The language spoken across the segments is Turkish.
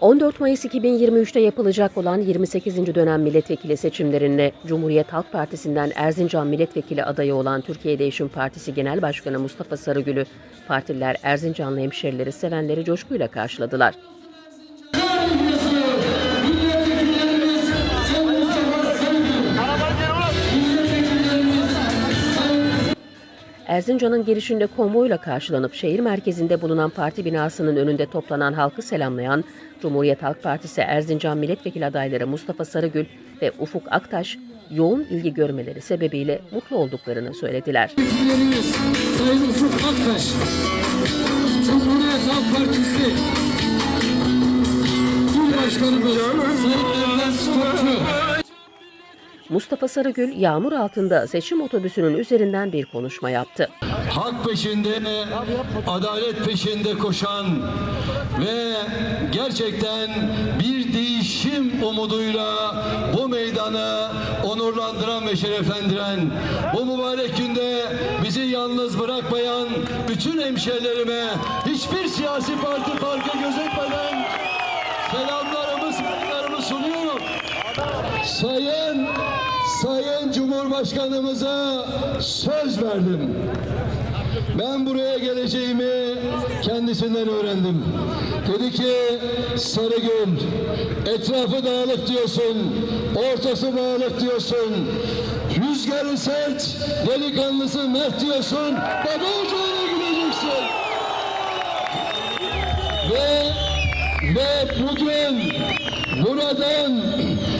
14 Mayıs 2023'te yapılacak olan 28. dönem milletvekili seçimlerinde Cumhuriyet Halk Partisi'nden Erzincan milletvekili adayı olan Türkiye Değişim Partisi Genel Başkanı Mustafa Sarıgül'ü partililer Erzincanlı hemşerileri sevenleri coşkuyla karşıladılar. Erzincan'ın girişinde konvoyla karşılanıp şehir merkezinde bulunan parti binasının önünde toplanan halkı selamlayan Cumhuriyet Halk Partisi Erzincan milletvekili adayları Mustafa Sarıgül ve Ufuk Aktaş yoğun ilgi görmeleri sebebiyle mutlu olduklarını söylediler. Sayın Ufuk Aktaş, Cumhuriyet Halk Partisi İl Sayın Erdoğan Stokçu, Mustafa Sarıgül yağmur altında seçim otobüsünün üzerinden bir konuşma yaptı. hak peşinde, adalet peşinde koşan ve gerçekten bir değişim umuduyla bu meydanı onurlandıran ve şereflendiren, bu mübarek günde bizi yalnız bırakmayan bütün hemşehrilerime hiçbir siyasi parti farkı gözetmeden selamlarımı, saygılarımı sunuyorum. Sayın Cumhurbaşkanımıza söz verdim. Ben buraya geleceğimi kendisinden öğrendim. Dedi ki Sarıgül etrafı dağılık diyorsun, ortası dağılık diyorsun. Rüzgarı sert, delikanlısı mert diyorsun. Baba ocağına gideceksin. Ve ve bugün buradan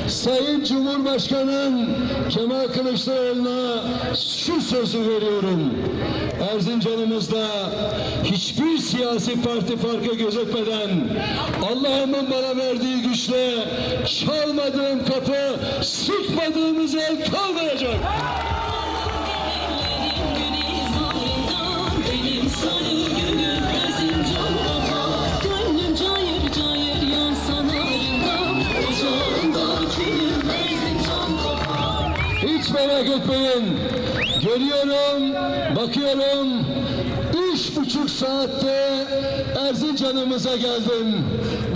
Sayın Cumhurbaşkanım Kemal Kılıçdaroğlu'na şu sözü veriyorum. Erzincan'ımızda hiçbir siyasi parti farkı gözetmeden Allah'ımın bana verdiği güçle çalmadığım kapı, sıkmadığımız el kalmayacak. Hiç merak etmeyin. Görüyorum, bakıyorum. Üç buçuk saatte Erzincan'ımıza geldim.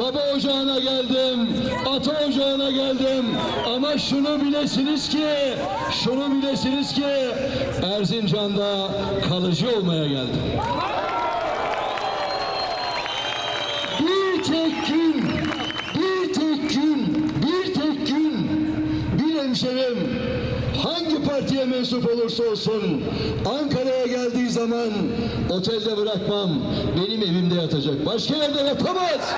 Baba ocağına geldim. Ata ocağına geldim. Ama şunu bilesiniz ki, şunu bilesiniz ki Erzincan'da kalıcı olmaya geldim. Partiye mensup olursa olsun Ankara'ya geldiği zaman otelde bırakmam. Benim evimde yatacak. Başka yerde yatamaz.